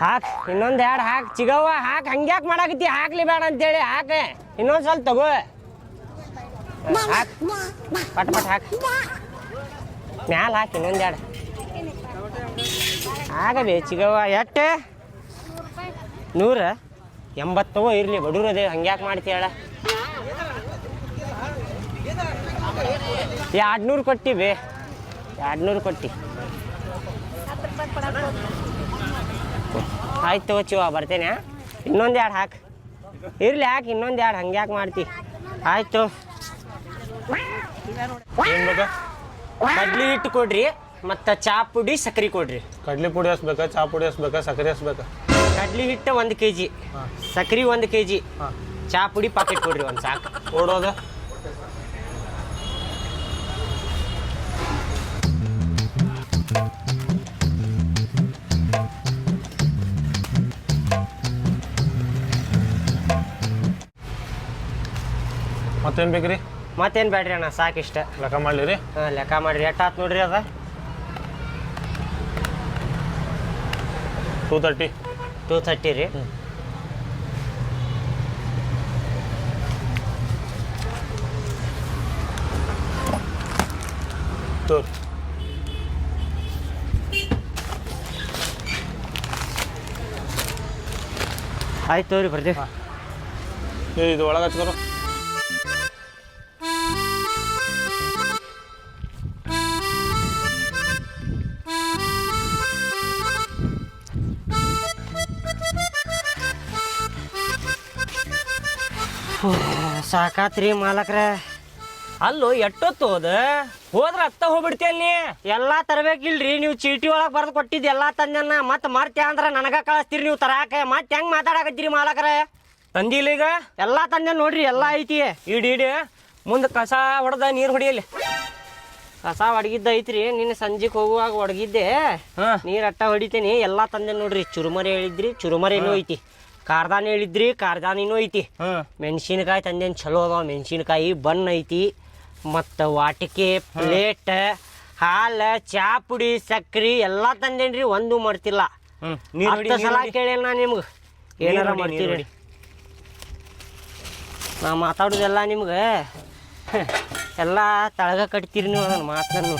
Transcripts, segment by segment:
ಹಾಕ್, ಇನ್ನೊಂದು ಎರಡು ಹಾಕ್. ಚಿಗವ್ವ, ಹಾಕ್, ಹಂಗ್ಯಾಕ್ ಮಾಡಾಕತ್ತಿ? ಹಾಕ್ಲಿ ಬೇಡ ಅಂತೇಳಿ, ಹಾಕ. ಇನ್ನೊಂದು ಸ್ವಲ್ಪ ತಗೋ. ಹಾಕ್. ಪಟ್ ಪಟ್, ಹಾಕ್. ಮ್ಯಾಲ ಹಾಕಿ, ಇನ್ನೊಂದು ಎರಡು. ಆಗಬೇ ಚಿಗವ್ವ, ಎಟ್ಟೆ? ನೂರ ಎಂಬತ್ತೋ ಇರ್ಲಿ, ಬಡೂರದೇ, ಹಂಗ್ಯಾಕ್ ಮಾಡ್ತಿ ಹೇಳ. ಎರಡು ನೂರು ಕೊಟ್ಟಿ ಬೇ. ಎರಡು ನೂರು ಕೊಟ್ಟಿ. ಆಯ್ತು ಚಿವ ಬರ್ತೇನೆ. ಇನ್ನೊಂದು ಎರಡು ಹಾಕಿ. ಇರ್ಲಿ ಹಾಕಿ ಇನ್ನೊಂದು ಎರಡು ಹಂಗ್ಯಾಕೆ ಮಾಡ್ತಿ? ಆಯ್ತು. ಏನು ಬೇಕಾ? ಕಡ್ಲಿ ಹಿಟ್ಟು ಕೊಡ್ರಿ ಮತ್ತು ಚಾ ಪುಡಿ ಸಕ್ರೆ ಕೊಡ್ರಿ. ಕಡ್ಲಿ ಪುಡಿ ಹಸ್ಬೇಕಾ ಚಾ ಪುಡಿ ಹಸ್ಬೇಕಾ ಸಕ್ಕರೆ ಹಸ್ಬೇಕಾ ಕಡ್ಲಿ ಹಿಟ್ಟು ಒಂದು ಕೆ ಜಿ ಹಾಂ. ಸಕ್ರೆ ಒಂದು ಕೆ ಜಿ ಚಾ ಪುಡಿ ಪಾಕೆಟ್ ಕೊಡ್ರಿ ಒಂದು ಸಾಕು. ಓಡೋದ? ಮತ್ತೇನ್ ರೀ ಮತ್ತೇನು ಬೇಡ್ರಿ ಅಣ್ಣ ಸಾಕಿಷ್ಟ. ಲೆಕ್ಕ ಮಾಡಲಿ ರೀ ಹಾಂ ಲೆಕ್ಕ ಮಾಡ್ರಿ ಆಯ್ತು ನೋಡ್ರಿ ಅದ? ಟೂ ತರ್ಟಿ ಟೂ ತರ್ಟಿ ರೀ. ತೋರ್. ಆಯ್ತು ತೋರಿ ಬರ್ತೀವಿ ಇದು ಒಳಗೆ ಹಚ್ಕೊರು. ಸಾಕಾತ್ರಿ ಮಾಲಕ್ರ. ಅಲ್ಲೋ ಎಟ್ಟೊತ್ತು ಹೋದ? ಹೋದ್ರ ಅತ್ತ ಹೋಗ್ಬಿಡ್ತೇನೆ ಎಲ್ಲಾ ತರಬೇಕಿಲ್ರಿ ನೀವು ಚೀಟಿ ಒಳಗೆ ಬರ್ದು ಕೊಟ್ಟಿದ್ದು ಎಲ್ಲಾ ತಂದನ್ನ ಮತ್ತೆ ಮರ್ತ್ಯಾ ಅಂದ್ರೆ ನನಗ ಕಳಿಸ್ತೀರಿ ನೀವು ತರಾಕ. ಮತ್ತೆ ಹೆಂಗ್ ಮಾತಾಡಕತ್ತೀರಿ ಮಾಲಕ್ರ? ತಂದಿಲ್ಲ ಈಗ? ಎಲ್ಲಾ ತಂದೆ ನೋಡ್ರಿ ಎಲ್ಲಾ ಐತಿ. ಇಡಿ ಇಡಿ. ಮುಂದೆ ಕಸ ಹೊಡೆದ ನೀರು ಹೊಡಿಯಲಿ. ಕಸ ಒಡಗಿದ್ದ ಐತ್ರಿ ನಿನ್ನ ಸಂಜೆಗೆ ಹೋಗುವಾಗ ಒಡಗಿದ್ದೆ. ಹಾ. ನೀರ್ ಅಟ್ಟ ಹೊಡಿತೀನಿ ಎಲ್ಲಾ ತಂದೆ ನೋಡ್ರಿ ಚುರುಮರಿ ಹೇಳಿದ್ರಿ ಚುರುಮರಿನೂ ಐತಿ. ಕಾರ್ದಾನಿ ಹೇಳಿದ್ರಿ ಕಾರ್ದಾನಿನೂ ಐತಿ. ಮೆಣಸಿನಕಾಯಿ ತಂದೇನು ಚಲೋ ಅದಾವ. ಮೆಣಸಿನಕಾಯಿ ಬನ್ ಐತಿ. ಮತ್ತು ವಾಟಿಕೆ ಪ್ಲೇಟ್ ಹಾಲು ಚಾ ಪುಡಿ ಸಕ್ರಿ ಎಲ್ಲ ತಂದೇನ್ರಿ ಒಂದು ಮಾಡ್ತಿಲ್ಲ. ಹತ್ತು ಸಲ ಕೇಳೇನ ನಾ ನಿಮ್ಗೆ. ಏನಾರ ಮಾಡ್ತೀರಿ? ನಾ ಮಾತಾಡೋದೆಲ್ಲ ನಿಮ್ಗೆ. ಎಲ್ಲ ತಳಗ ಕಟ್ತೀರಿ ನೀವು ಅದನ್ನು ಮಾತನ್ನು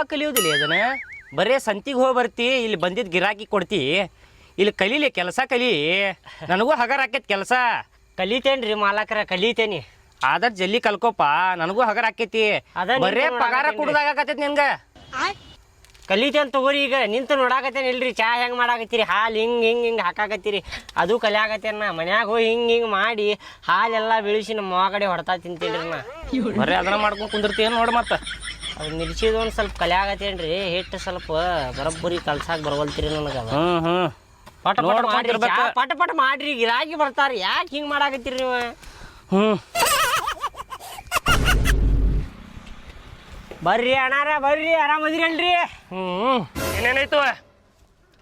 ಯಾವಾಗ ಕಲಿಯೋದಿಲ್ಲ ಅದನ್ನ? ಬರೇ ಸಂತಿಗೆ ಹೋಗಿ ಬರ್ತಿ ಇಲ್ಲಿ ಬಂದಿದ್ ಗಿರಾಕಿ ಕೊಡ್ತಿ. ಇಲ್ಲಿ ಕಲೀಲಿ ಕೆಲಸ ಕಲಿ. ನನಗೂ ಹಗರ್ ಹಾಕೈತಿ ಕೆಲಸ. ಕಲಿತೇನ್ರಿ ಮಾಲಕ್ರ ಕಲಿತೇನಿ. ಆದ್ರ ಜಲ್ದಿ ಕಲ್ಕೋಪ ನನಗೂ ಹಗರ್ ಹಾಕೈತಿ ಅದ ಬರೇ ಪಗಾರ. ಕುಡ್ದಾಗತ್ತೈತಿ ನಿನ್ಗ? ಕಲಿತೇನ್ ತಗೋರಿ ಈಗ ನಿಂತು ನೋಡಾಕತ್ತೇನೆ ಇಲ್ರಿ ಚಾ ಹೆಂಗ್ ಮಾಡಾಕತ್ತೀರಿ? ಹಾಲು ಹಿಂಗ್ ಹಿಂಗ್ ಹಿಂಗ್ ಹಾಕಾಕತ್ತೀರಿ. ಅದು ಕಲಿ ನಾ ಮನ್ಯಾಗ ಹೋಗಿ ಹಿಂಗ್ ಹಿಂಗ್ ಮಾಡಿ ಹಾಲೆಲ್ಲ ಬೆಳಿಸಿ ನಮ್ಮ ಕಡೆ ಹೊಡ್ತಾ ತಿಂತೀನಿ ನಾ. ಬರೇ ಅದನ್ನ ಮಾಡ್ಕೊಂಡ್ ಕುಂದಿರ್ತೀನಿ ನೋಡ್ ಮತ್ತ? ಅದು ಮಿರ್ಚಿದು ಒಂದು ಸ್ವಲ್ಪ ಕಲ್ಯಾಗತ್ತೇನ್ರಿ ಹಿಟ್ಟು ಸ್ವಲ್ಪ ಬರೋಬ್ಬರಿ ಕಲ್ಸಾಕ್ ಬರವಲ್ತಿರಿ ನನಗೆ ಅದು. ಹ್ಮ್ ಹ್ಮ್ ಪಟ ಪಟ ಮಾಡ್ರಿ. ಚಾ ಪಟ ಪಟ ಮಾಡ್ರಿ ಗಿರಾಕಿ ಬರ್ತಾರ ಯಾಕೆ ಹಿಂಗೆ ಮಾಡಾಕತ್ತೀರಿ ನೀವು? ಹ್ಮ್. ಬರ್ರಿ ಅಣ್ಣಾರ ಬರ್ರಿ ಆರಾಮದಿರಲ್ರಿ ಹ್ಮ್ ಏನೇನಾಯ್ತು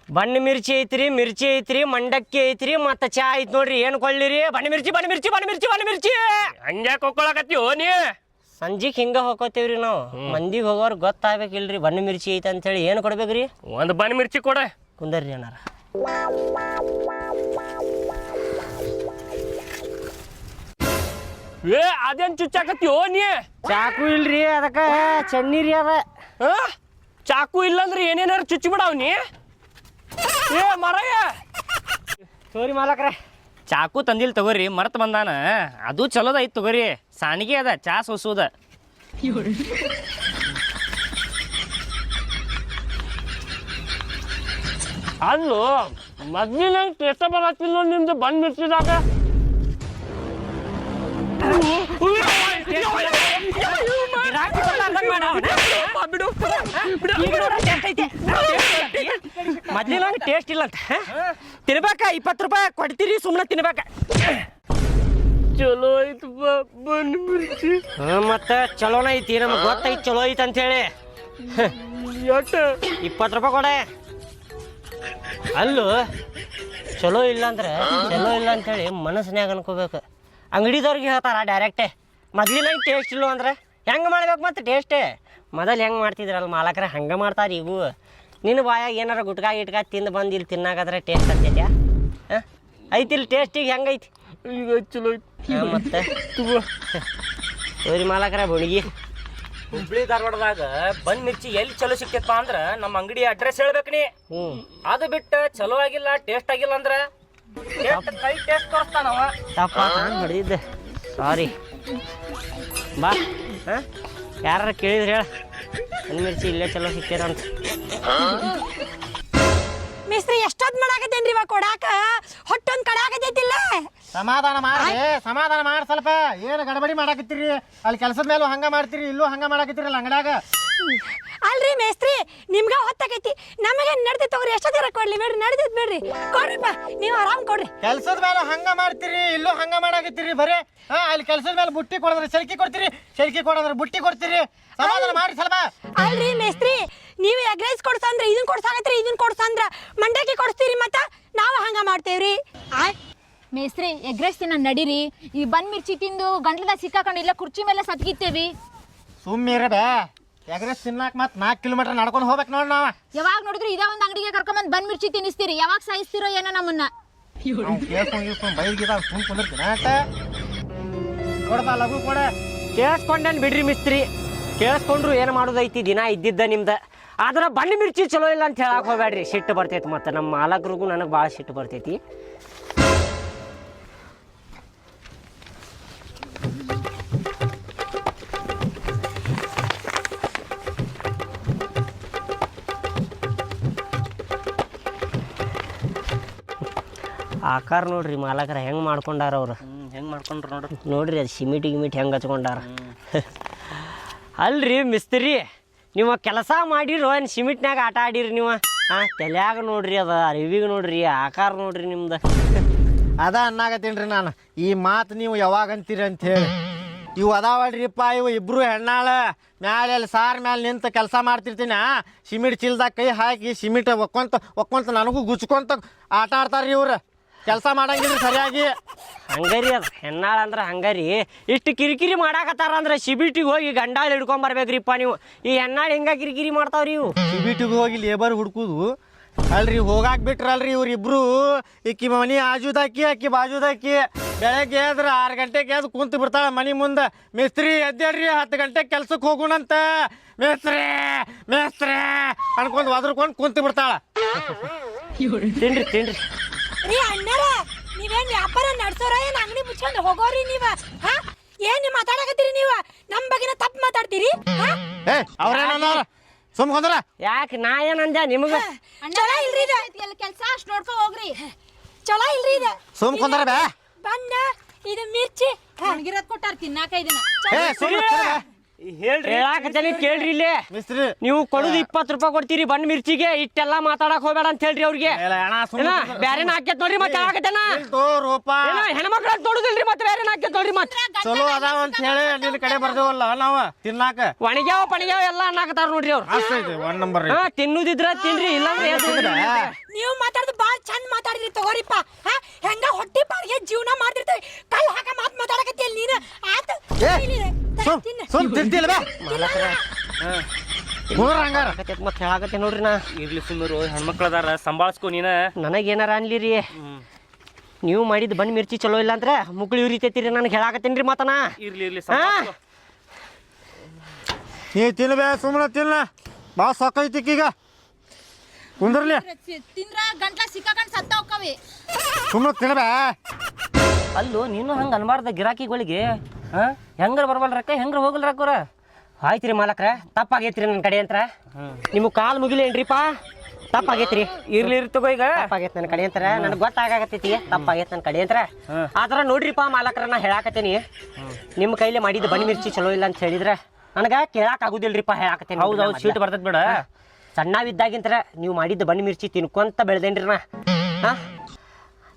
ಬಣ್ಣ ಮಿರ್ಚಿ ಐತ್ರಿ ಮಿರ್ಚಿ ಐತ್ರಿ ಮಂಡಕ್ಕಿ ಐತ್ರಿ ಮತ್ತೆ ಚಾ ಐತ್ ನೋಡ್ರಿ ಏನು ಕೊಳ್ಳಿರಿ? ಬಣ್ಣ ಮಿರ್ಚಿ ಬಣ್ಣ ಮಿರ್ಚಿ ಬಣ್ಣ ಮಿರ್ಚಿ ಬಣ್ಣ ಮಿರ್ಚಿ! ಹಂಗ್ಯಾಕೆ ಹೋಗ್ಕೊಳಕತ್ತೀವೋ ನೀ? ಸಂಜಿಗೆ ಹಿಂಗೆ ಹೋಗೋತೀವ್ರಿ ನಾವು. ಮಂದಿಗೆ ಹೋಗೋರು ಗೊತ್ತಾಗ್ಬೇಕಿಲ್ರಿ ಬಣ್ಣ ಮಿರ್ಚಿ ಐತೆ ಅಂತೇಳಿ ಏನು ಕೊಡ್ಬೇಕ್ರಿ? ಒಂದು ಬನ್ ಮಿರ್ಚಿ ಕೊಡ. ಕುಂದರ್ರಿ ಅಣ್ಣಾರ. ಏ ಅದೇನ್ ಚುಚ್ಚಾಕತ್ತೀವೋ ನೀ? ಚಾಕು ಇಲ್ರಿ ಅದಕ್ಕೆ ಚೆನ್ನೀರಿ ಅವ ಅದ. ಆ? ಚಾಕು ಇಲ್ಲಂದ್ರೆ ಏನೇನಾರು ಚುಚ್ಚಿ ಬಿಡಾವ್ ನೀ? ಏ ಮರಯ್ಯ! ಸೋರಿ ಮಾಲಕ್ರೆ. ಚಾಕು ತಂದಿಲ್ ತಗೋರಿ ಮರತ್ ಬಂದಾನ. ಅದು ಚಲೋದ ಐತ್ ತಗೋರಿ. ಸಾಣಿಗೆ ಅದ ಚಾ ಸೋಸುದ. ಅಲ್ಲೋ ಮೊದ್ಲಿನ ಟೇಸ್ಟ್ ಬರತ್ತಿಲ್ಲ ನಿಮ್ದು ಬಂದ್ ಮಿರ್ಚಿದಾಗ ಮೊದ್ಲಿನ ಟೇಸ್ಟ್ ಇಲ್ಲ ಅಂತ ತಿನ್ಬೇಕ? ಇಪ್ಪತ್ತು ರೂಪಾಯಿ ಕೊಡ್ತೀರಿ ಸುಮ್ಮನೆ ತಿನ್ಬೇಕ? ಚಲೋ ಐತಿ ಬಂದ್ಬಿಡ್ತಿ ಮತ್ತೆ ಚಲೋನ ಐತಿ ನಮ್ಗೆ ಗೊತ್ತೈತಿ ಚಲೋ ಐತಿ ಅಂತೇಳಿ ಎಟ್ಟ ಇಪ್ಪತ್ತು ರೂಪಾಯಿ ಕೊಡೆ. ಅಲ್ಲೂ ಚಲೋ ಇಲ್ಲ ಅಂದ್ರೆ ಚಲೋ ಇಲ್ಲ ಅಂತೇಳಿ ಮನಸ್ಸಿನಾಗ ಅನ್ಕೋಬೇಕು. ಅಂಗಡಿದವ್ರಿಗೆ ಹೇಳ್ತಾರ ಡೈರೆಕ್ಟೇ ಮೊದ್ಲಿನ ಟೇಸ್ಟ್ ಇಲ್ಲ ಅಂದ್ರೆ ಹೆಂಗೆ ಮಾಡ್ಬೇಕು ಮತ್ತೆ ಟೇಸ್ಟೇ ಮೊದಲು ಹೆಂಗೆ ಮಾಡ್ತಿದ್ರಲ್ಲ ಮಾಲಕರ ಹಂಗೆ ಮಾಡ್ತಾರೆ ಈಗೂ ನಿನ್ನ ಬಾಯಾಗ ಏನಾರ ಗುಟ್ಕ ಗಿಟ್ಕ ತಿಂದು ಬಂದು ಇಲ್ಲಿ ತಿನ್ನಾಗಾದ್ರೆ ಟೇಸ್ಟ್ ಆಗ್ತೈತೆ ಹಾಂ? ಐತಿ ಇಲ್ಲಿ ಟೇಸ್ಟಿಗೆ ಹೆಂಗೈತಿ? ಈಗ ಚಲೋ ಮತ್ತೆ? ಸೋರಿ ಮಾಲಕರ ಹುಡುಗಿ ಹುಬ್ಳಿ ಧಾರವಾಡದಾಗ ಬಂದ್ ಮಿರ್ಚಿ ಎಲ್ಲಿ ಚಲೋ ಸಿಕ್ತೈತಪ್ಪ ಅಂದ್ರ ನಮ್ಮ ಅಂಗಡಿ ಅಡ್ರೆಸ್ ಹೇಳ್ಬೇಕು ನೀ. ಹ್ಞೂ ಅದು ಬಿಟ್ಟ ಚಲೋ ಆಗಿಲ್ಲ ಟೇಸ್ಟ್ ಆಗಿಲ್ಲ ಅಂದ್ರ ಕೈ ಟೇಸ್ಟ್ ತೋರಿಸ್ತಾನವ ತಪ್ಪ ಹೊಡೆದಿದ್ದೆ. ಸಾರಿ ಬಾ. ಹಾಂ? ಯಾರು ಕೇಳಿದ್ರೆ ಹೇಳ. ಬಂದ್ ಮಿರ್ಚಿ ಇಲ್ಲೇ ಚಲೋ ಸಿಕ್ಕೇನಂತ ಮಿಸ್ತ್ರಿ ಎಷ್ಟೊತ್ ಮಾಡಾಕತ್ತೇನ್ರಿ ಇವಾಗ ಕೊಡಾಕ? ಹೊಟ್ಟೊಂದ್ ಕಡಾಕತ್ತೈತಿಲ್ಲ ಸಮಾಧಾನ ಮಾಡ್ರಿ ಸಮಾಧಾನ ಮಾಡಿ ಸ್ವಲ್ಪ. ಏನು ಗಡಬಡಿ ಮಾಡಾಕತ್ತೀರಿ? ಅಲ್ಲಿ ಕೆಲಸದ ಮೇಲೂ ಹಂಗ ಮಾಡ್ತೀರಿ ಇಲ್ಲೂ ಹಂಗ ಮಾಡಾಕತ್ತೀರಲ್ಲ ಅಂಗಡ್ಯಾಗ? ಅಲ್ರಿ ಮೇಸ್ತ್ರಿ ನಿಮ್ಗ ಹೊತ್ತಾಕೈತಿ. ನಮಗೆ ನಡ್ದಿ ತಗೋರಿ ಎಷ್ಟೊತ್ತಿರ ಕೊಡ್ಲಿ ಬೇಡ್ರಿ ನಡ್ದಿದ್ ಬೇಡ್ರಿ. ಕೊಡ್ರಿಪ್ಪ ನೀವು ಆರಾಮ್ ಕೊಡ್ರಿ. ಕೆಲಸದ ಮೇಲೆ ಹಂಗ ಮಾಡ್ತೀರಿ ಇಲ್ಲೂ ಹಂಗ ಮಾಡಾಕತ್ತೀರಿ ಬರೇ. ಹಾ ಅಲ್ಲಿ ಕೆಲಸದ ಮೇಲೆ ಬುಟ್ಟಿ ಕೊಡೋದ್ರೆ ಸೆಲ್ಕಿ ಕೊಡ್ತೀರಿ ಸೆಲ್ಕಿ ಕೊಡೋದ್ರೆ ಬುಟ್ಟಿ ಕೊಡ್ತೀರಿ. ಸಮಾಧಾನ ಮಾಡಿ ಸ್ವಲ್ಪ. ಅಲ್ರಿ ಮೇಸ್ತ್ರಿ ಎಗ್ ರೈಸ್ ಕೊಡ್ಸಂದ್ರ ಇದನ್ ಕೊಡ್ಸಾಗತ್ರಿ ಇದನ್ ಕೊಡ್ಸಂದ್ರ ಮಂಡಕ್ಕಿ ಕೊಡ್ಸ್ತೀರಿ ಮತ್ತ? ನಾವು ಹಂಗ ಮಾಡ್ತೇವ್ರಿ. ಆಯ್ ಮೇಸ್ತ್ರಿ ಎಗ್ರೆಸ್ ತಿನ್ನ ನಡೀರಿ. ಈ ಬಂದ್ ಮಿರ್ಚಿ ತಿಂದು ಗಂಟ್ಲದ ಸಿಕ್ಕಾಕೊಂಡು ಇಲ್ಲ ಕುರ್ಚಿ ಮೇಲೆ ಸತ್ಗಿತ್ತೇವಿ. ಸುಮ್ಮಿರ ಬೇ ಎಗ್ರೆಸ್ ತಿನ್ನಾಕ ಮತ್ತೆ ನಾಲ್ಕು ಕಿಲೋಮೀಟರ್ ನಡ್ಕೊಂಡು ಹೋಗ್ಬೇಕು ನೋಡಿ ನಾವು. ಯಾವಾಗ ನೋಡಿದ್ರು ಇದೇ ಒಂದು ಅಂಗಡಿಗೆ ಕರ್ಕೊಂಬಂದ್ ಬಂದ್ ಮಿರ್ಚಿ ತಿನ್ನಿಸ್ತೀರಿ. ಯಾವಾಗ ಸಾಯಿಸ್ತಿರೋ ಏನೋ ನಮ್ಮನ್ನ. ಬೈಲ್ಗಿದ ಸುಮ್ ಕುಂದಿರ್ತೀನಿ ಆಟ ಕೊಡಪ್ಪ ಲಘು ಕೊಡ. ಕೇಳಿಸ್ಕೊಂಡೇನು ಬಿಡ್ರಿ ಮಿಸ್ತ್ರಿ. ಕೇಳಿಸ್ಕೊಂಡ್ರು ಏನು ಮಾಡೋದೈತಿ? ದಿನ ಇದ್ದಿದ್ದ ನಿಮ್ದು. ಆದ್ರೆ ಬಣ್ಣ ಮಿರ್ಚಿ ಚಲೋ ಇಲ್ಲ ಅಂತ ಹೇಳಕ್ ಹೋಗ್ಬೇಡ್ರಿ. ಸಿಟ್ಟು ಬರ್ತೈತಿ ಮತ್ತು. ನಮ್ಮ ಮಾಲಕರಿಗೂ ನನಗೆ ಭಾಳ ಸಿಟ್ಟು ಬರ್ತೈತಿ. ಆಕಾರ ನೋಡ್ರಿ ಮಾಲಕರ ಹೆಂಗೆ ಮಾಡ್ಕೊಂಡಾರ ಅವ್ರು? ಹೆಂಗ್ ಮಾಡ್ಕೊಂಡ್ರು ನೋಡ್ರಿ. ನೋಡ್ರಿ ಅದು ಸಿಮಿಟ್ ಗಿಮಿಟ್ ಹೆಂಗೆ ಹಚ್ಕೊಂಡಾರ. ಅಲ್ರಿ ಮಿಸ್ತ್ರಿ. ನೀವು ಕೆಲಸ ಮಾಡಿರೋ ಏನು ಸಿಮಿಟ್ನ್ಯಾಗ ಆಟ ಆಡಿರಿ ನೀವು? ಹಾಂ ತಲೆಯಾಗ ನೋಡ್ರಿ ಅದ, ಅರಿವಿಗೆ ನೋಡ್ರಿ, ಆಕಾರ ನೋಡ್ರಿ ನಿಮ್ದು. ಅದ ಅನ್ನಾಗತ್ತೀನ್ರಿ ನಾನು. ಈ ಮಾತು ನೀವು ಯಾವಾಗ ಅಂತೀರಿ ಅಂತ ಹೇಳಿ. ಇವು ಅದಾವಲ್ರಿಪ್ಪ, ಇವು ಇಬ್ರು ಹೆಣ್ಣಾಳ. ಮ್ಯಾಲೆ ಸಾರ್ ಮ್ಯಾಲೆ ನಿಂತು ಕೆಲಸ ಮಾಡ್ತಿರ್ತೀನಿ. ಸಿಮಿಟ್ ಚೀಲ್ದಾಗ ಕೈ ಹಾಕಿ ಸಿಮಿಟ್ ಒಕ್ಕೊಂತ ಒಕ್ಕೊಂತ ನನಗೂ ಗುಚ್ಕೊಂತ ಆಟ ಆಡ್ತಾರ್ರಿ ಇವ್ರು. ಕೆಲಸ ಮಾಡಂಗಿಲ್ಲ ಸರಿಯಾಗಿ. ಹಂಗರಿ ಅದು ಹೆಣ್ಣಾಳ ಅಂದ್ರೆ ಹಂಗರಿ. ಇಷ್ಟು ಕಿರಿಕಿರಿ ಮಾಡಾಕತ್ತಾರ ಅಂದ್ರೆ ಶಿಬಿಟಿಗೆ ಹೋಗಿ ಗಂಡಾಳ ಹಿಡ್ಕೊಂಬರ್ಬೇಕ್ರಿಪ್ಪ ನೀವು. ಈ ಹೆಣ್ಣಾಳು ಹೆಂಗ ಕಿರಿಕಿರಿ ಮಾಡ್ತಾವ್ರಿ ಇವು? ಸಿಬಿಟಿಗೆ ಹೋಗಿ ಲೇಬರ್ ಹುಡ್ಕುದು. ಅಲ್ರಿ ಹೋಗಾಕ್ ಬಿಟ್ರಲ್ರಿ ಇವ್ರಿಬ್ರು ಈಕಿ ಮನಿ ಆಜುದಾಕಿ ಆಕಿ ಬಾಜುದಾಕಿ. ಬೆಳಗ್ಗೆ ಎದ್ರೆ ಆರು ಗಂಟೆಗೆ ಎದ್ದು ಕುಂತು ಬಿಡ್ತಾಳೆ ಮನಿ ಮುಂದೆ. ಮೇಸ್ತ್ರಿ ಎದ್ದೇಳ್ರಿ ಹತ್ತು ಗಂಟೆಗೆ ಕೆಲ್ಸಕ್ಕೆ ಹೋಗುಣಂತ. ಮೇಸ್ತ್ರಿ ಮೇಸ್ತ್ರಿ ಅನ್ಕೊಂಡು ಒದ್ರಕೊಂಡು ಕುಂತು ಬಿಡ್ತಾಳೆ. ತಿನ್ರಿ ತಿನ್ರಿ. ರೀ ಅಣ್ಣಾರ ನೀವೇನ್ ವ್ಯಾಪಾರ ನಡ್ಸೋರ ಏನ್ ಅಂಗಡಿ ಮುಚ್ಕೊಂಡು ಹೋಗೋರಿ ನೀವ? ಹಾ? ಏನ್ ನೀವ್ ಮಾತಾಡಕತ್ತೀರಿ ನೀವ? ನಮ್ ಬಗ್ಗೆನ ತಪ್ಪು ಮಾತಾಡ್ತೀರಿ? ಹಾ? ಏ ಅವ್ರೇನನ್ನೋರ ಸುಮ್ ಕೊಂದ್ರ ಯಾಕೆ ನಾ ಏನಂದೆ ನಿಮಗೆ? ಚಲೋ ಇಲ್ರಿ ಇದು. ಕೆಲಸ ಅಷ್ಟು ನೋಡ್ಕೊ ಹೋಗ್ರಿ ಚಲೋ ಇಲ್ರಿ ಇದು. ಸುಮ್ ಕೊಂದ್ರ ಬೇ ಬಣ್ಣ ಇದು ಮಿರ್ಚಿ. ಒಣಗಿರೋದ್ ಕೊಟ್ಟಾರ ತಿನ್ನಾಕ ಇದನ್ನ. ಏ ಸುಮ್ ಹೇಳ್ರಿ. ಹೇಳಾಕತ್ತೇನೆ ಕೇಳ್ರಿ ಇಲ್ಲಿ. ಮಿಸ್ತ್ರಿ. ನೀವು ಕೊಡುದು ಇಪ್ಪತ್ತು ರೂಪಾಯಿ ಕೊಡ್ತೀರಿ ಬಣ್ಣ ಮಿರ್ಚಿಗೆ ಇಟ್ಟೆಲ್ಲ ಮಾತಾಡಕ್ ಹೋಗ್ಬೇಡ ಅಂತ ಹೇಳ್ರಿ ಅವ್ರಿಗೆ. ಇಲ್ಲ, ಬ್ಯಾರೇನ ಹಾಕ್ಯತ್ ನೋಡ್ರಿ ಮತ್ತೆ ಹೇಳಾಕತ್ತೇನ ಹೆಣ್ಮಕ್ಳ ತೊಡುದಿಲ್ರಿ ಮತ್ತೆ ಬ್ಯಾರೇನ ಹಾಕ್ಯತ್ ನೋಡ್ರಿ ಮತ್ತೆ? ಚಲೋ ಅದಾವ ಅಂತ ಹೇಳಿ ನಿನ್ನ ಕಡೆ ಬರ್ದೇವಲ್ಲ ನಾವ ತಿನ್ನಾಕ. ಒಣಗ್ಯಾವ ಪಣಗ್ಯಾವ ಎಲ್ಲ ಅನ್ನಕತ್ತಾರ ನೋಡ್ರಿ ಅವ್ರು. ಒನ್ ನಂಬರ್ ಹಾ ತಿನ್ನುದಿದ್ರ ತಿನ್ರಿ ಇಲ್ಲಾಂದ್ರೆ ನೀವ್ ಹೋಗ್ರಿ. ನೀವು ಮಾತಾಡೋದು ಬಾಳ ಚಂದ ಮಾತಾಡಿದ್ರಿ ತಗೋರಿಪ್ಪ ಹಾ ಹೆಂಗ ಹೊಟ್ಟಿ ಪಾಡಿಗೆ ಜೀವನ ಮಾಡ್ತಿರ್ತೇವೆ ಕಲ್ ಹಾಕ ಮಾತ್ ಮಾತಾಡಕತ್ತಿಯಲ್ಲ ನೀನು ಆತ ಸುಮ್ ತಿರ್ತಿಲ್ಲ ಬಾ ಹೋದ್ರ ಹಂಗಾರ ಹೇಳಾಕತ್ತೈತ್ ಮತ್ತೆ ಹೇಳಾಕತ್ತೆ ನೋಡ್ರಿ ನಾ. ಇರ್ಲಿ ಸುಮ್ಮರು ಹೆಣ್ಮಕ್ಳು ಅದಾರ ಸಂಭಾಳಿಸ್ಕೊ ನೀನ. ನನಗೇನಾರ ಅನ್ಲಿರಿ. ನೀವು ಮಾಡಿದ ಬಣ್ಣ ಮಿರ್ಚಿ ಚಲೋ ಇಲ್ಲ ಅಂದ್ರೆ ಮುಕ್ಳು ಉರಿತೈತಿರಿ ನನಗೆ ಹೇಳಾಕತ್ತೇನ್ರಿ ಮಾತನಾ. ಇರ್ಲಿ ಇರ್ಲಿ. ನೀ ತಿನ್ಬೇ ಸುಮ್ಮನೆ ತಿನ್ನ ಬಾ ಸಾಕೈತಿ ಈಗ. ಕುಂದ್ರಲಿ. ತಿಂದ್ರ ಗಂಟ್ಲ ಸಿಕ್ಕಾಕೊಂಡ್ ಸತ್ತ ಹೋಕ್ಕವಿ. ಸುಮ್ಮನೆ ತಿನ್ಬೇ ಅಲ್ಲೋ ನೀನು ಹಂಗೆ ಅನ್ಬಾರ್ದ ಗಿರಾಕಿಗಳಿಗೆ. ಹಾ? ಹೆಂಗಾರ ಬರ್ಬಲ್ ರೊಕ್ಕ ಹೆಂಗ್ರ ಹೋಗಲ್ ರೊಕ್ಕವ್ರ ಆಯ್ತು ರೀ ಮಾಲಕ್ರ ತಪ್ಪಾಗೈತ್ರಿ ನನ್ನ ಕಡೆ ಅಂತ ನಿಮ್ಗೆ ಕಾಲು ಮುಗಿಲೇನ್ರಿಪ್ಪ ತಪ್ಪಾಗೈತ್ರಿ. ಇರ್ಲಿ ಇರ್ಲಿ ತಗೋ ಈಗ. ತಪ್ಪಾಗೈತೆ ನನ್ನ ಕಡೆ ಅಂತಾರ. ನನಗೆ ಗೊತ್ತಾಗತ್ತೈತಿ ತಪ್ಪಾಗೈತೆ ನನ್ನ ಕಡೆ ಅಂತಾರ. ಆತರ ನೋಡ್ರಿಪ್ಪ ಮಾಲಕ್ರ ನಾ ಹೇಳಾಕತ್ತೀನಿ. ನಿಮ್ಮ ಕೈಲಿ ಮಾಡಿದ ಬನ್ನಿ ಮಿರ್ಚಿ ಚಲೋ ಇಲ್ಲ ಅಂತ ಹೇಳಿದ್ರೆ ನನಗೆ ಕೇಳಾಕ ಆಗುದಿಲ್ರಿಪ್ಪ ಹೇಳಾಕತ್ತೀನಿ. ಹೌದು ಹೌದು ಸೀಟ್ ಬರ್ತದ ಬೇಡ. ಸಣ್ಣವಿದ್ದಾಗಿಂತರ ನೀವು ಮಾಡಿದ್ದ ಬಣ್ಣ ಮಿರ್ಚಿ ತಿನ್ಕೊಂತ ಬೆಳೆದೇನ್ರಿ ನಾ. ಹಾಂ.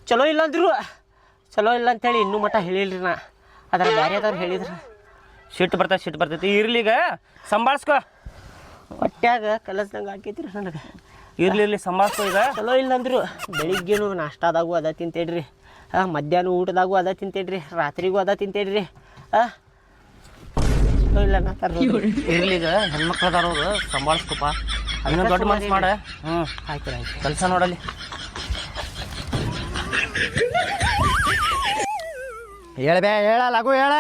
ಚಲೋ ಇಲ್ಲ ಅಂದ್ರು ಚಲೋ ಇಲ್ಲ ಅಂತೇಳಿ ಇನ್ನೂ ಮಟ ಹೇಳಿಲ್ರಿ ನಾ. ಅದ್ರ ಬ್ಯಾರೆದವ್ರು ಹೇಳಿದ್ರು. ಸಿಟ್ಟು ಬರ್ತೈತಿ ಸಿಟ್ಟು ಬರ್ತೈತಿ. ಇರ್ಲಿಗ ಸಂಭಾಳಿಸ್ಕೊ. ಹೊಟ್ಯಾಗ ಕಲಸ್ದಂಗೆ ಹಾಕಿದ್ರಿ ನನಗೆ. ಇರ್ಲಿ ಇರ್ಲಿ ಸಂಭಾಳಿಸ್ಕೊ ಈಗ. ಚಲೋ ಇಲ್ಲಂದ್ರು ಬೆಳಿಗ್ಗೆನು ನಾಷ್ಟಾದಾಗೂ ಅದ ತಿಂತೇಡ್ರಿ. ಹಾಂ ಮಧ್ಯಾಹ್ನ ಊಟದಾಗೂ ಅದ ತಿಂತೇಡ್ರಿ. ರಾತ್ರಿಗೂ ಅದ ತಿಂತೇಡ್ರಿ. ಹಾಂ ಚಲೋ ಇಲ್ಲ ನಾ ತರ ಇರ್ಲಿಗ ಹೆಣ್ಮಕ್ಳು ಅದಾರ ಅವ್ರು ಸಂಭಾಳಿಸ್ಕೊಪ್ಪ. ಅದನ್ನ ದೊಡ್ಡ ಮನ್ಸು ಮಾಡ. ಹ್ಞೂ ಆಯ್ತು ಆಯ್ತು. ಕೆಲಸ ನೋಡಲ್ಲಿ. ಹೇಳ್ಬೇ ಹೇಳ ಲಘು ಹೇಳ.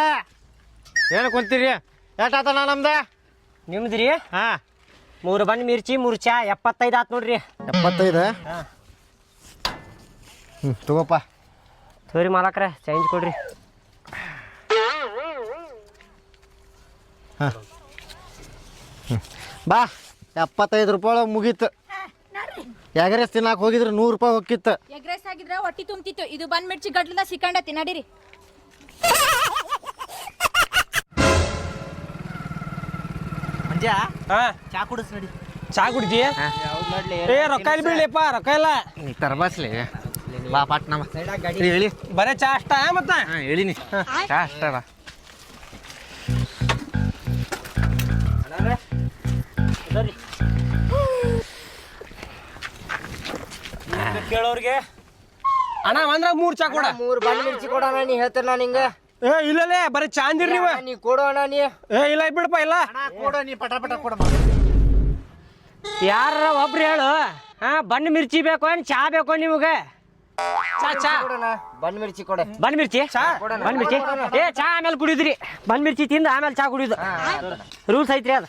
ಏನು ಕುಂತೀರಿ? ನಾ ನಮ್ದ ನಿಮ್ದು? ರೀ ಹಾಂ. ಮೂರು ಬಣ್ಣ ಮಿರ್ಚಿ ಮೂರು ಚಾ ಎಪ್ಪತ್ತೈದು ಆತು ನೋಡ್ರಿ. ಎಪ್ಪತ್ತೈದು? ಹ್ಞೂ ತಗೋಪ್ಪ. ಸರಿ ಮಾಲಕ್ರ ಚೇಂಜ್ ಕೊಡ್ರಿ. ಬಾ ಎಪ್ಪತ್ತೈದು ರೂಪಾಯಿ ಒಳಗೆ ಮುಗೀತು. ರೈಸ್ ತಿನ್ನಾಕ ಹೋಗಿದ್ರೆ ನೂರು ರೂಪಾಯಿ ಹೋಗಿತ್ತು ಎಗ್ ರೈಸ್ ಆಗಿದ್ರ ಹೊಟ್ಟಿ ತುಂಬ್ತಿತ್ತು. ಇದು ಬಂದ್ ಮಿರ್ಚಿ ಸಿಕ್ಕಂಡ ಸಿಕ್ಕಂಡತಿ ಹಾ. ಚಾ ಕುಡಿಸ್ ನಡಿ. ಚಾ ಕುಡ್ದಿ? ಏ ರೊಕ್ಕ ಇಲ್ಲಿ ಬೀಳ್ಲಿಪ್ಪ ರೊಕ್ಕ ಇಲ್ಲ. ನೀ ತರಬಸ್ಲಿ. ಬಾ ಪಾಟ್ ನಮ್ಮ ಹೇಳಿ. ಬರೇ ಚಾ ಅಷ್ಟ ಮತ್ತ? ಹಾ ಹೇಳಿನಿ. ಚಾ ಅಷ್ಟ ಬಾ ಕೇಳೋರಿಗೆ? ಅಣ್ಣ ಅಂದ್ರ ಮೂರ್ ಚಾ ಕೊಡ. ಮೂರು ಬಣ್ಣ ಮಿರ್ಚಿ ಕೊಡೋಣ ನೀ ಹೇಳ್ತೇನೆ ನಾನು ಹಿಂಗೆ ಏ ಇಲ್ಲಲೇ ಬರೀ ಚಾ ಅಂದಿರಿ ನೀವು. ನೀ ಕೊಡೋಣ ನೀ. ಏ ಇಲ್ಲ ಬಿಡಪ್ಪ ಇಲ್ಲ. ಕೊಡು ನೀ ಪಟ ಪಟ ಕೊಡ. ಯಾರ ಒಬ್ರು ಹೇಳು ಹಾ ಬಣ್ಣ ಮಿರ್ಚಿ ಬೇಕು ಏನ್ ಚಾ ಬೇಕು ನಿಮಗೆ? ಚಾ ಚಾ ಬಣ್ಣ ಮಿರ್ಚಿ ಕೊಡ. ಬಣ್ಣ ಮಿರ್ಚಿ? ಚಾ ಬಣ್ಣ ಮಿರ್ಚಿ. ಏ ಚಾ ಆಮೇಲೆ ಕುಡಿದ್ರಿ. ಬಣ್ಣ ಮಿರ್ಚಿ ತಿಂದ ಆಮೇಲೆ ಚಾ ಕುಡಿಯೋದು. ರೂಲ್ಸ್ ಐತ್ರಿ ಅದು.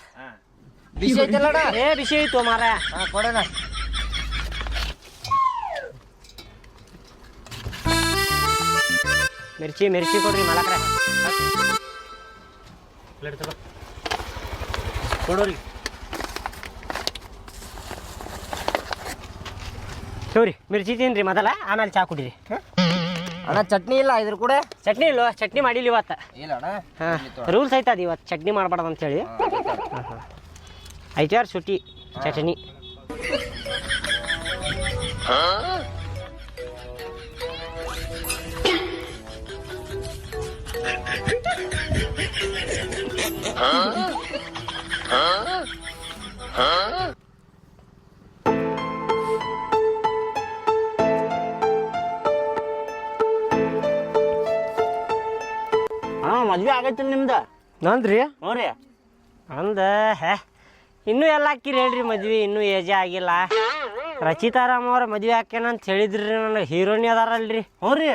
ಬಿಸಿ ಐತಲ್ಲ ಏ ಬಿಸಿ ಐತು ಮಾರ ಕೊಡೋಣ ಮಿರ್ಚಿ ಮಿರ್ಚಿ ಕೊಡ್ರಿ ಮಲಕ್ರ ಕೊಡೋರಿ. ಸೋರಿ ಮಿರ್ಚಿ ತಿನ್ರಿ ಮೊದಲ ಆಮೇಲೆ ಚಾ ಕುಡಿರಿ. ಅಣ್ಣ ಚಟ್ನಿ ಇಲ್ಲ ಇದ್ರ ಕೂಡ? ಚಟ್ನಿ ಇಲ್ಲ ಚಟ್ನಿ ಮಾಡಿಲ್ಲ ಇವತ್ತು. ಇಲ್ಲ ಅಣ್ಣ. ಹಾಂ ರೂಲ್ಸ್ ಐತದ ಅದು ಇವತ್ತು. ಚಟ್ನಿ ಮಾಡಬಾರ್ದು ಅಂತೇಳಿ ಐತಾರು ಸುಟಿ ಚಟ್ನಿ. ಅಣ್ಣ ಮದ್ವೆ ಆಗೈತಿ ನಿಮ್ದು? ನಂದ್ರಿ? ಹ್ಞೂ ರೀ ಅಂದ ಹೇ. ಇನ್ನೂ ಎಲ್ಲ ಹಾಕಿರಿ ಹೇಳ್ರಿ ಮದ್ವೆ ಇನ್ನೂ ಏಜೆ ಆಗಿಲ್ಲ. ರಚಿತಾರಾಮ್ ಅವ್ರ ಮದ್ವೆ ಹಾಕ್ಯಾನ ಅಂತ ಹೇಳಿದ್ರಿ ನನಗೆ ಹೀರೋನಿ ಅದಾರಲ್ರಿ. ಹ್ಞೂ ರೀ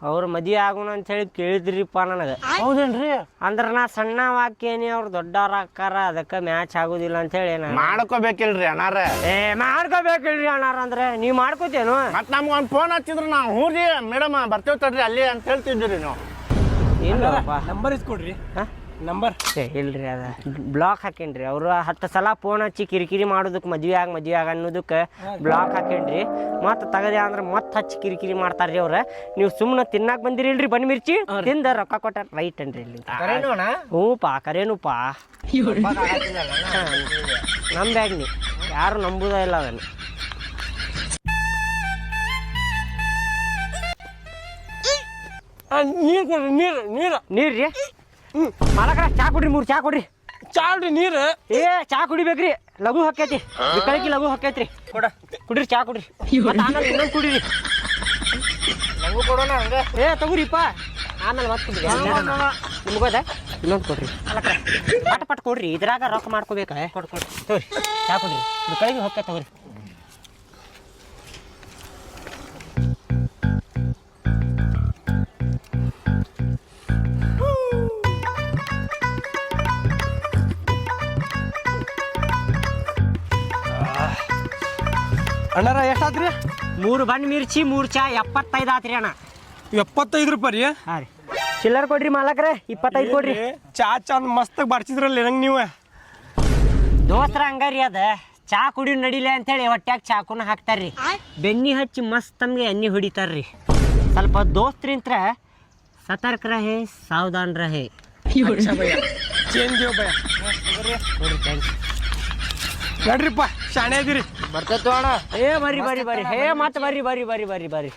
ಅವ್ರ ಮದ್ವೆ ಆಗೋಣ ಅಂತ ಹೇಳಿ ಕೇಳಿದ್ರಿಪ್ಪ ನನಗೆ. ಹೌದೇನ್ರಿ? ಅಂದ್ರೆ ನಾ ಸಣ್ಣ ವಾಕ್ಯನಿ ಅವ್ರು ದೊಡ್ಡವ್ರ ಆಕಾರ ಅದಕ್ಕೆ ಮ್ಯಾಚ್ ಆಗೋದಿಲ್ಲ ಅಂತ ಹೇಳಿ ನಾನು. ಮಾಡ್ಕೋಬೇಕಿಲ್ರಿ ಅಣ್ಣಾರ ಏ ಮಾಡ್ಕೋಬೇಕಿಲ್ರಿ ಅಣ್ಣಾರ ಅಂದ್ರೆ ನೀವ್ ಮಾಡ್ಕೋತೇನು? ಮತ್ ನಮ್ಗೆ ಒಂದು ಫೋನ್ ಹಚ್ಚಿದ್ರು ನಾವು ಹ್ಞೂ ರೀ ಮೇಡಮ್ ಬರ್ತೇವೆ ತಡ್ರಿ ಅಲ್ಲಿ ಅಂತ ಹೇಳ್ತಿದ್ರಿ ನೀವು. ಇಲ್ಲಪ್ಪ. ನಂಬರ್ ಇಸ್ಕೊಡ್ರಿ. ನಂಬರ್ ಏ ಇಲ್ರಿ ಅದ. ಬ್ಲಾಕ್ ಹಾಕೇನ್ರಿ. ಅವರು ಹತ್ತು ಸಲ ಫೋನ್ ಹಚ್ಚಿ ಕಿರಿಕಿರಿ ಮಾಡೋದಕ್ಕೆ ಮದ್ವೆ ಆಗ ಮದ್ವೆ ಆಗ ಅನ್ನೋದಕ್ಕೆ ಬ್ಲಾಕ್ ಹಾಕೇನ್ರಿ. ಮತ್ತೆ ತೆಗದೆ ಅಂದ್ರೆ ಮತ್ತೆ ಹಚ್ಚಿ ಕಿರಿಕಿರಿ ಮಾಡ್ತಾರ್ರಿ ಅವ್ರ. ನೀವು ಸುಮ್ಮನೆ ತಿನ್ನಾಕ ಬಂದಿರಿ ಇಲ್ರಿ ಬನ್ ಮಿರ್ಚಿ ತಿಂದ ರೊಕ್ಕ ಕೊಟ್ಟ ರೈಟ್ ಅನ್ರಿ ಇಲ್ಲಿ. ಹ್ಞೂ ಪಾ ಕರೇನು ಪಾ ನಮ್ಮ ಬ್ಯಾಗ್ ನೀ ಯಾರು ನಂಬುದ ಇಲ್ಲ ಅದನ್ನು. ನೀರು ನೀರು ನೀರು ನೀರು. ರೀ ಹ್ಞೂ ಮಾಲಕ್ರ ಚಾ ಕೊಡ್ರಿ ಮೂರು ಚಾ ಕೊಡ್ರಿ. ಚಾಲ್ರಿ ನೀರು. ಏ ಚಾ ಕುಡಿಬೇಕ್ರಿ. ಲಘು ಹೊಕ್ಕೈತಿ. ಬಿಕ್ಕಳಿಗೆ ಲಘು ಹೊಕ್ಕೈತ್ರಿ. ಕೊಡ. ಕುಡ್ರಿ ಚಾ ಕುಡ್ರಿ. ಮತ್ತೆ ಆಮೇಲೆ ಇನ್ನೊಂದು ಕುಡೀರಿ. ನಂಗೂ ಕೊಡೋಣ ಹಂಗ. ಏ ತಗೋರಿಪ್ಪ. ಆಮೇಲೆ ಮತ್ತೆ ಕುಡ್ರಿ. ನಿಮ್ಗೋದ ಇನ್ನೊಂದು ಕೊಡ್ರಿ. ಪಟ್ ಪಟ್ ಕೊಡ್ರಿ. ಇದ್ರಾಗ ರೊಕ್ಕ ಮಾಡ್ಕೋಬೇಕ. ಕೊಡ್ ಕೊಡ್ರಿ ತಗೋರಿ ಚಾ ಕುಡ್ರಿ. ಬಿಕ್ಕಳಿಗೆ ಹೊಕ್ಕ ತಗೋರಿ. ಅಣ್ಣಾರ ಎಷ್ಟಾತ್ರಿ ಮೂರು ಬಣ್ಣ ಮಿರ್ಚಿ ಮೂರು ಚಾ ಎಪ್ಪತ್ತೈದು ಆತ್ರಿ ಅಣ್ಣ. ಎಪ್ಪತ್ತೈದು ರೂಪಾಯಿ ರೀ? ಹಾಂ ರೀ. ಚಿಲ್ಲರ್ ಕೊಡ್ರಿ ಮಾಲಕ್ರೆ ಇಪ್ಪತ್ತೈದು ಕೊಡ್ರಿ. ಚಾ ಚಂದ ಮಸ್ತ್ ಬರ್ಸಿದ್ರಲ್ಲ ನಂಗೆ ನೀವು. ದೋಸ್ತರ ಹಂಗಾರಿ ಅದ ಚಾ ಕುಡಿ ನಡಿಲೆ ಅಂತೇಳಿ ಹೊಟ್ಯಾಗ ಚಾಕುನ ಹಾಕ್ತಾರ್ರಿ. ಬೆನ್ನಿ ಹಚ್ಚಿ ಮಸ್ತ್ ತಮ್ಗೆ ಎಣ್ಣೆ ಹೊಡಿತಾರ್ರಿ. ಸ್ವಲ್ಪ ದೋಸ್ತ್ರಿಂತ್ರ ಸತರ್ಕ ರಹೆ ಸಾವಧಾನ್ ರಹೆ. ಚೇಂಜ್ ಭಯ. ನೋಡ್ರಿ thanks. ನಡ್ರಿಪ್ಪ ಶಾಣೆ ಅದೀರಿ ಬರ್ತೈತೋ ಅಣ್ಣ. ಏ ಬರ್ರಿ ಬರ್ರಿ ಬರ್ರಿ. ಹೇ ಮತ್ತೆ ಬರ್ರಿ ಬರ್ರಿ ಬರ್ರಿ ಬರ್ರಿ ಬರ್ರಿ.